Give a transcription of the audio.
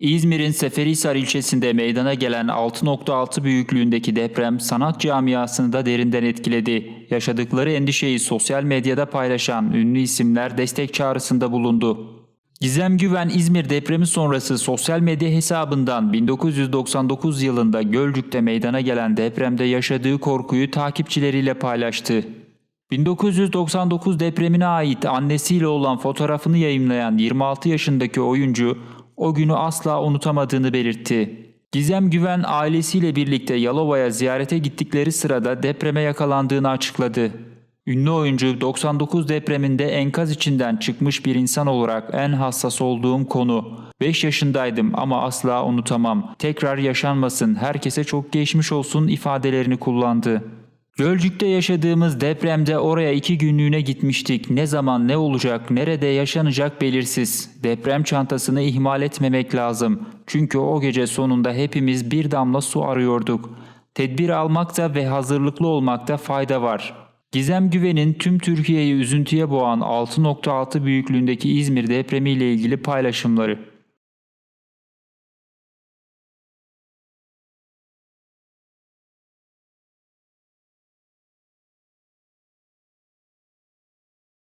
İzmir'in Seferihisar ilçesinde meydana gelen 6.6 büyüklüğündeki deprem sanat camiasını da derinden etkiledi. Yaşadıkları endişeyi sosyal medyada paylaşan ünlü isimler destek çağrısında bulundu. Gizem Güven İzmir depremi sonrası sosyal medya hesabından 1999 yılında Gölcük'te meydana gelen depremde yaşadığı korkuyu takipçileriyle paylaştı. 1999 depremine ait annesiyle olan fotoğrafını yayımlayan 26 yaşındaki oyuncu o günü asla unutamadığını belirtti. Gizem Güven ailesiyle birlikte Yalova'ya ziyarete gittikleri sırada depreme yakalandığını açıkladı. Ünlü oyuncu 99 depreminde enkaz içinden çıkmış bir insan olarak en hassas olduğum konu. 5 yaşındaydım ama asla unutamam. Tekrar yaşanmasın, herkese çok geçmiş olsun ifadelerini kullandı. Gölcük'te yaşadığımız depremde oraya iki günlüğüne gitmiştik. Ne zaman ne olacak, nerede yaşanacak belirsiz. Deprem çantasını ihmal etmemek lazım. Çünkü o gece sonunda hepimiz bir damla su arıyorduk. Tedbir almakta ve hazırlıklı olmakta fayda var. Gizem Güven'in tüm Türkiye'yi üzüntüye boğan 6.6 büyüklüğündeki İzmir depremiyle ilgili paylaşımları.